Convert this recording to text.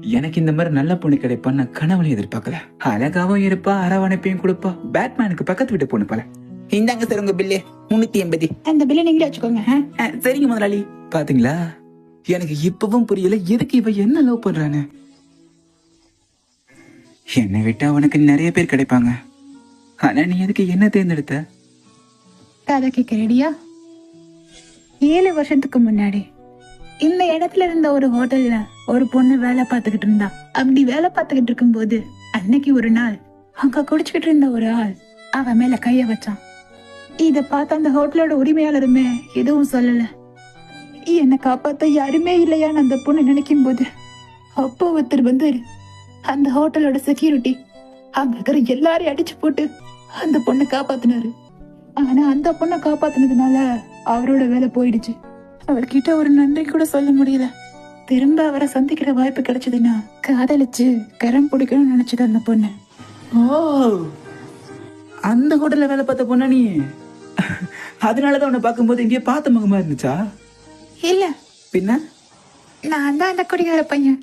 எனக்கு இந்த மாதிரி நல்ல பொண்ணு கிடைப்பான்னு நான் கனவுல எதிர்பார்க்கல. அழகாவும் இருப்பா அரவணைப்பையும் கொடுப்பா. பேட்மேனுக்கு பக்கத்து வீட்டு பொண்ணு போல. இந்தாங்க சார் உங்க பில்லு. முன்னூத்தி எண்பது. அந்த பில்லை நீங்களே வச்சுக்கோங்க. சரிங்க முதலாளி. பாத்தீங்களா? எனக்கு இப்பவும் புரியல எதுக்கு இவ என்ன லவ் பண்றான்னு என்னை விட்டா உனக்கு நிறைய பேர் கிடைப்பாங்க. ஆனா நீ எதுக்கு என்ன தேர்ந்தெடுத்த? கதை கேட்க ரெடியா ஏழு வருஷத்துக்கு முன்னாடி இந்த இடத்துல இருந்த ஒரு ஹோட்டல்ல ஒரு பொண்ணு வேலை பார்த்துக்கிட்டு இருந்தா. அப்படி வேலை பார்த்துக்கிட்டு இருக்கும்போது அன்னைக்கு ஒரு நாள் அங்க குடிச்சுக்கிட்டு இருந்த ஒரு ஆள் அவன் மேல கைய வச்சான். இத பார்த்த அந்த ஹோட்டலோட உரிமையாளருமே எதுவும் சொல்லல. என்னை காப்பாத்த யாருமே இல்லையான்னு அந்த பொண்ணு நினைக்கும் போது அப்போ ஒருத்தர் வந்து அந்த ஹோட்டலோட செக்யூரிட்டி அங்க இருக்கிற எல்லாரையும் அடிச்சு போட்டு அந்த பொண்ணை காப்பாத்தினாரு. ஆனா அந்த பொண்ணை காப்பாத்தினதுனால அவரோட வேலை போயிடுச்சு. அவர்கிட்ட ஒரு நன்றி கூட சொல்ல முடியல. திரும்ப அவரை சந்திக்கிற வாய்ப்பு கிடைச்சதுன்னா காதலிச்சு கரம் பிடிக்கணும்னு நினைச்சது அந்த பொண்ணு. ஓ. அந்த ஹோட்டல்ல வேலை பார்த்த பொண்ணா நீ? அதனாலதான் உன்னை பார்க்கும்போது இங்கேயே பார்த்த முகமா இருந்துச்சா? இல்ல. பின்ன? நான் தான் அந்த குடிகார பையன்.